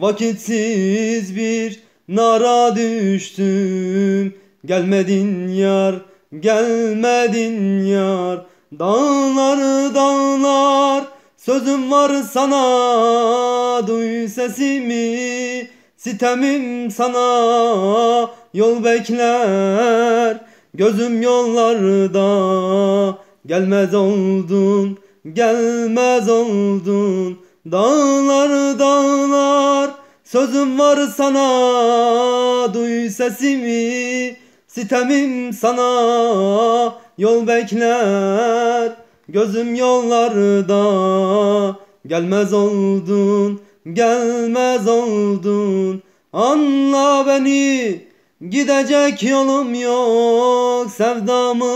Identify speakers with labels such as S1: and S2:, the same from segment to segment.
S1: Vakitsiz bir nara düştüm. Gelmedin yar, gelmedin yar. Dağlar dağlar sözüm var sana. Duy sesimi sitemim sana. Yol bekler gözüm yollarda. Gelmez oldun, gelmez oldun. Dağlar dağlar sözüm var sana Duy sesimi sitemim sana. Yol bekler gözüm yollarda. Gelmez oldun gelmez oldun. Anla beni gidecek yolum yok Sevdamı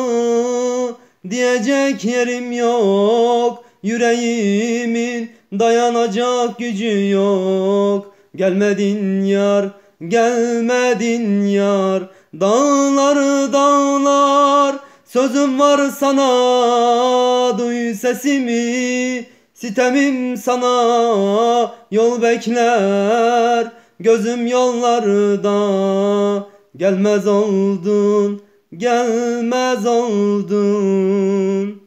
S1: diyecek yerim yok. Yüreğimin dayanacak gücü yok Gelmedin yar, gelmedin yar. Dağlar dağlar sözüm var sana. Duy sesimi sitemim sana. Yol bekler gözüm yollarda. Gelmez oldun, gelmez oldun